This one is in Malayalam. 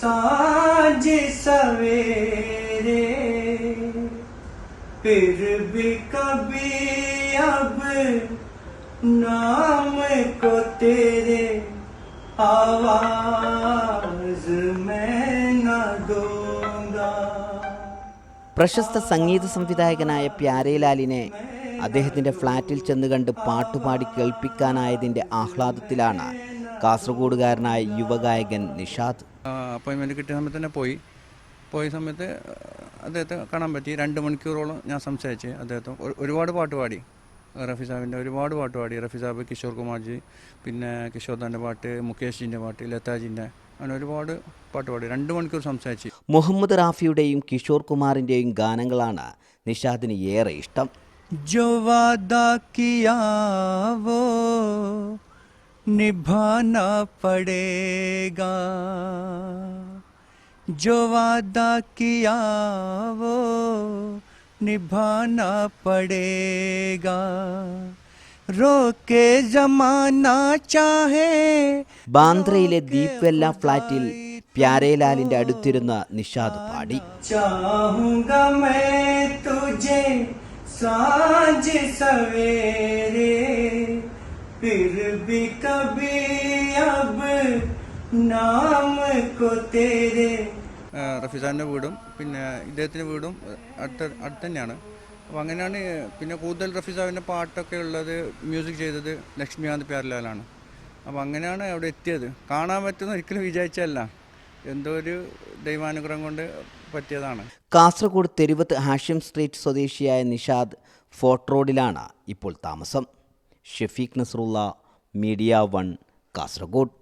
ਸਾਂਝ सवेरे फिर भी कभी अब नाम को तेरे आवाज में ਨਾ दूंगा। പ്രശസ്ത സംഗീത സംവിധായകനായ പ്യാരേലാലിനെ അദ്ദേഹത്തിന്റെ ഫ്ലാറ്റിൽ ചെന്ന് കണ്ട് പാട്ടുപാടി കേൾപ്പിക്കാനായതിന്റെ ആഹ്ലാദത്തിലാണ് കാസർഗോഡുകാരനായ യുവഗായകൻ നിഷാദ്. അപ്പോയിൻമെന്റ് കിട്ടിയ സമയത്ത് തന്നെ പോയി. പോയ സമയത്ത് അദ്ദേഹത്തെ കാണാൻ പറ്റി. രണ്ട് മണിക്കൂറോളം ഞാൻ സംസാരിച്ച് അദ്ദേഹത്തെ. ഒരുപാട് പാട്ട് പാടി. റഫി സാബിന്റെ ഒരുപാട് പാട്ട് പാടി. റഫി സാബ് കിഷോർ കുമാർജി പിന്നെ കിഷോർദാന്റെ പാട്ട് മുകേഷിന്റെ പാട്ട് ലതാജിന്റെ അങ്ങനെ ഒരുപാട് പാട്ട് പാടി. രണ്ട് മണിക്കൂർ സംസാരിച്ച്. മുഹമ്മദ് റാഫിയുടെയും കിഷോർ കുമാറിന്റെയും ഗാനങ്ങളാണ് നിഷാദിന് ഏറെ ഇഷ്ടം. ജോ വാദാ निभाना पड़ेगा जो वादा किया वो निभाना पड़ेगा रोके जमाना चाहे ബാന്ദ്രയിലെ ദീപ്വെല്ല ഫ്ലാറ്റിൽ പ്യാരേലാലിൻ്റെ അടുത്തിരുന്ന് നിഷാദ് പാടി चाहूंगा मैं तुझे साँझ सवेरे फिर भी कभी अब नाम को तेरे റഫിസാൻ്റെ വീടും പിന്നെ ഇദ്ദേഹത്തിൻ്റെ വീടും അടുത്ത അടുത്ത് തന്നെയാണ് അപ്പോൾ അങ്ങനെയാണ് പിന്നെ കൂടുതൽ റഫിസാവിൻ്റെ പാട്ടൊക്കെ ഉള്ളത് മ്യൂസിക് ചെയ്തത് ലക്ഷ്മികാന്ത് പ്യാർലാലാണ് അപ്പോൾ അങ്ങനെയാണ് അവിടെ എത്തിയത് കാണാൻ പറ്റുന്ന ഒരിക്കലും വിചാരിച്ചല്ല എന്തോ ഒരു ദൈവാനുഗ്രഹം കൊണ്ട് പറ്റിയതാണ് കാസർഗോഡ് തെരുവത്ത് ഹാഷിം സ്ട്രീറ്റ് സ്വദേശിയായ നിഷാദ് ഫോർട്ട് റോഡിലാണ് ഇപ്പോൾ താമസം Shefeeq Nasarulla media one Kasaragod.